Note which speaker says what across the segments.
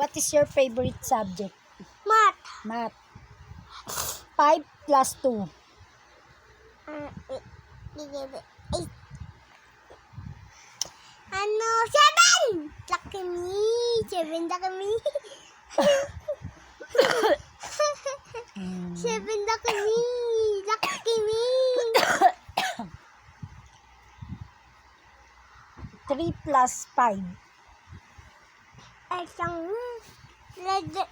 Speaker 1: What is your favorite subject?
Speaker 2: Mat.
Speaker 1: Math. 5 plus 2.
Speaker 2: Ah, eh, eight. Eight. Ano? Seven! Lucky me. Seven lucky me.
Speaker 1: Mm.
Speaker 2: Seven lucky me. Lucky me.
Speaker 1: 3 plus 5.
Speaker 2: Isang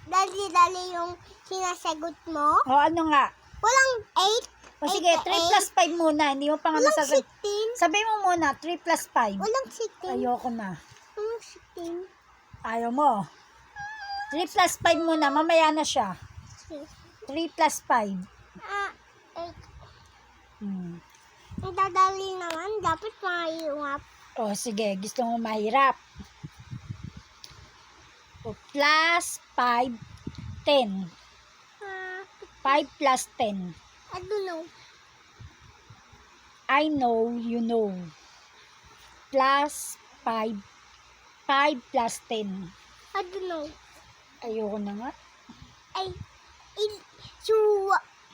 Speaker 2: dali-dali yung sinasagot mo.
Speaker 1: O ano nga?
Speaker 2: Walang eight.
Speaker 1: O sige, 3 plus 5 muna. Hindi mo pa nga
Speaker 2: Walang
Speaker 1: nasasagot.
Speaker 2: sixteen.
Speaker 1: Sabi mo muna, 3 plus 5.
Speaker 2: Walang sixteen.
Speaker 1: Ayoko na.
Speaker 2: Walang sixteen.
Speaker 1: Ayaw mo. 3 plus 5 muna. Mamaya na siya.
Speaker 2: Six.
Speaker 1: 3 plus 5.
Speaker 2: Ah, eight.
Speaker 1: Hmm.
Speaker 2: Ang dadali naman, dapat maiwap.
Speaker 1: O sige, gusto mo mahirap. Plus 5, 10.
Speaker 2: Ah,
Speaker 1: 5 plus 10.
Speaker 2: I don't know.
Speaker 1: I know, you know. Plus 5. 5 plus 10.
Speaker 2: I don't know.
Speaker 1: Ayoko na nga.
Speaker 2: Ay, il, su,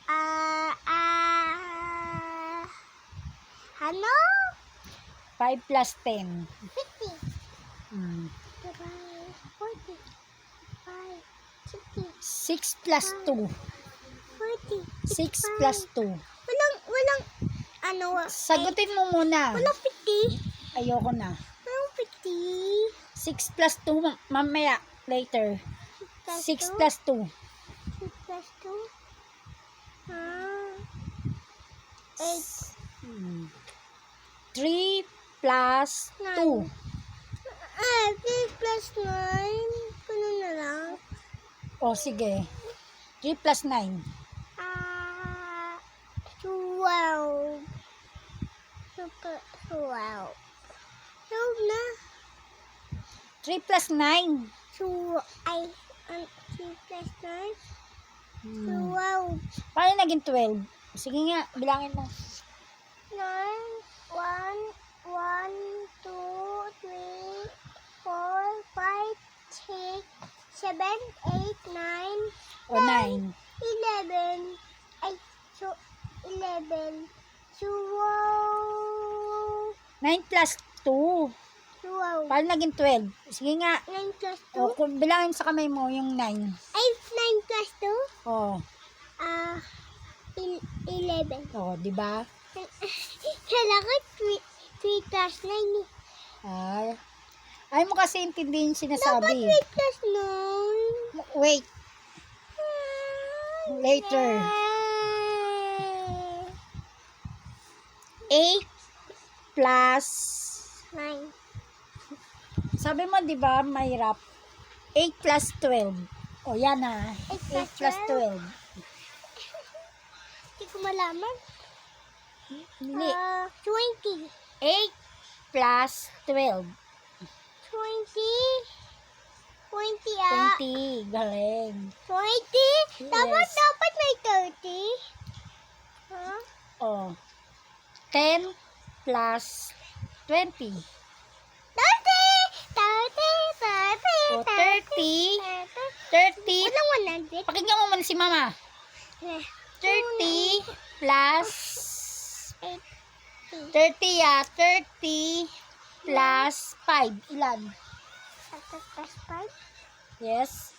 Speaker 2: ah, ah, ano?
Speaker 1: 5 plus 10.
Speaker 2: 50.
Speaker 1: Hmm. 6 plus 2.
Speaker 2: 40.
Speaker 1: 6 plus 2.
Speaker 2: Walang, walang, ano,
Speaker 1: Sagutin mo muna.
Speaker 2: Walang 50.
Speaker 1: Ayoko na.
Speaker 2: Walang 50.
Speaker 1: 6 plus 2, ma- mamaya, later. 6 plus 2.
Speaker 2: 6 plus 2. Ah. 8.
Speaker 1: Hmm. 3 plus 2.
Speaker 2: Ah, 3 plus 9.
Speaker 1: O sige. 3 plus 9.
Speaker 2: Ah, 12. Super 12. 12 na.
Speaker 1: 3 plus 9.
Speaker 2: So, ay, um, 3 plus 9.
Speaker 1: Hmm.
Speaker 2: 12.
Speaker 1: Paano naging 12? Sige nga, bilangin mo.
Speaker 2: 9, 1, 1, 2, 3, 4, 5, 6, 7, 8, 9,
Speaker 1: O 9.
Speaker 2: 11. Ay, so, 11. So, wow.
Speaker 1: 9 plus 2.
Speaker 2: So, wow.
Speaker 1: Paano naging 12? Sige nga.
Speaker 2: 9 plus 2.
Speaker 1: O, kung bilangin sa kamay mo yung 9.
Speaker 2: Ay, 9 plus 2.
Speaker 1: O,
Speaker 2: Ah, il- 11.
Speaker 1: o, di ba?
Speaker 2: Kailangan 3, 3 plus 9 eh.
Speaker 1: Ah, ayaw mo kasi intindihin yung
Speaker 2: Dapat
Speaker 1: sinasabi.
Speaker 2: 3 plus 9.
Speaker 1: Wait, Later. 8 plus,
Speaker 2: 9.
Speaker 1: sabi mo di ba, mahirap? 8 plus 12. O, yan na.
Speaker 2: 8
Speaker 1: 8 plus 12.
Speaker 2: Hindi ko malaman.
Speaker 1: Hindi.
Speaker 2: Ah, 20.
Speaker 1: 8 plus 12.
Speaker 2: 20. 20 ah.
Speaker 1: 20. Galing.
Speaker 2: 20? Dapat,
Speaker 1: Yes.
Speaker 2: dapat may 30. Huh?
Speaker 1: O. 10 plus 20.
Speaker 2: 30! 30! 30!
Speaker 1: O, 30. 30.
Speaker 2: Walang 100.
Speaker 1: Pakinggan mo muna si mama.
Speaker 2: Eh,
Speaker 1: 30 plus
Speaker 2: 80.
Speaker 1: 30 ah. 30 plus 5. Ilan?
Speaker 2: 30 plus 5?
Speaker 1: Yes.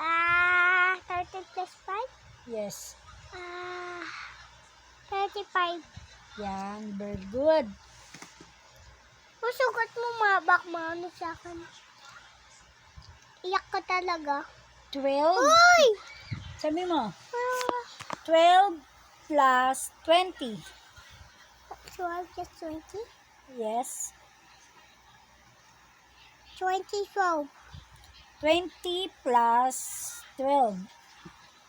Speaker 2: Ah, 30 plus 5?
Speaker 1: Yes.
Speaker 2: Ah, 35.
Speaker 1: Yan. Very good.
Speaker 2: Masugat mo mabak maano sa akin. Iyak ka talaga.
Speaker 1: 12.
Speaker 2: Uy!
Speaker 1: Sabi mo.
Speaker 2: Ah,
Speaker 1: 12 plus 20.
Speaker 2: 12 plus 20?
Speaker 1: Yes.
Speaker 2: 20, 12.
Speaker 1: 20 plus 12.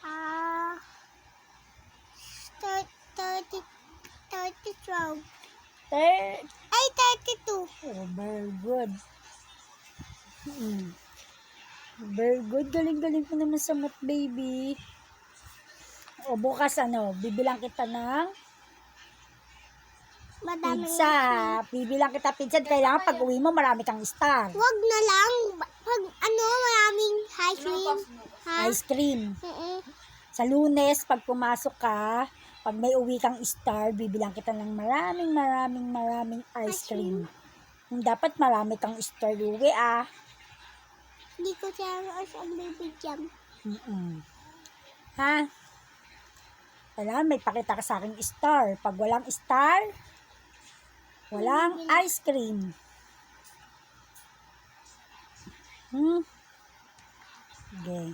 Speaker 2: Ah, 30, 30, 12.
Speaker 1: Thir-
Speaker 2: Ay, 32.
Speaker 1: Oh, very good. Mm. Very good. Galing-galing ko naman sa math, baby. O, bukas ano, bibilang kita ng
Speaker 2: Madami
Speaker 1: pizza. Bibilang kita pizza. Kailangan pag uwi mo, marami kang star.
Speaker 2: Wag na lang. Pag ano, maraming cream. Ha?
Speaker 1: Ice cream.
Speaker 2: Mm-mm.
Speaker 1: Sa lunes, pag pumasok ka, pag may uwi kang star, bibilang kita ng maraming, maraming, maraming ice cream. Yung Dapat marami kang star uwi ah.
Speaker 2: Hindi ko siya ang baby jam.
Speaker 1: Mm-mm. Ha? Kailangan may pakita ka sa akin star. Pag walang star, walang ice cream. Hmm? Okay.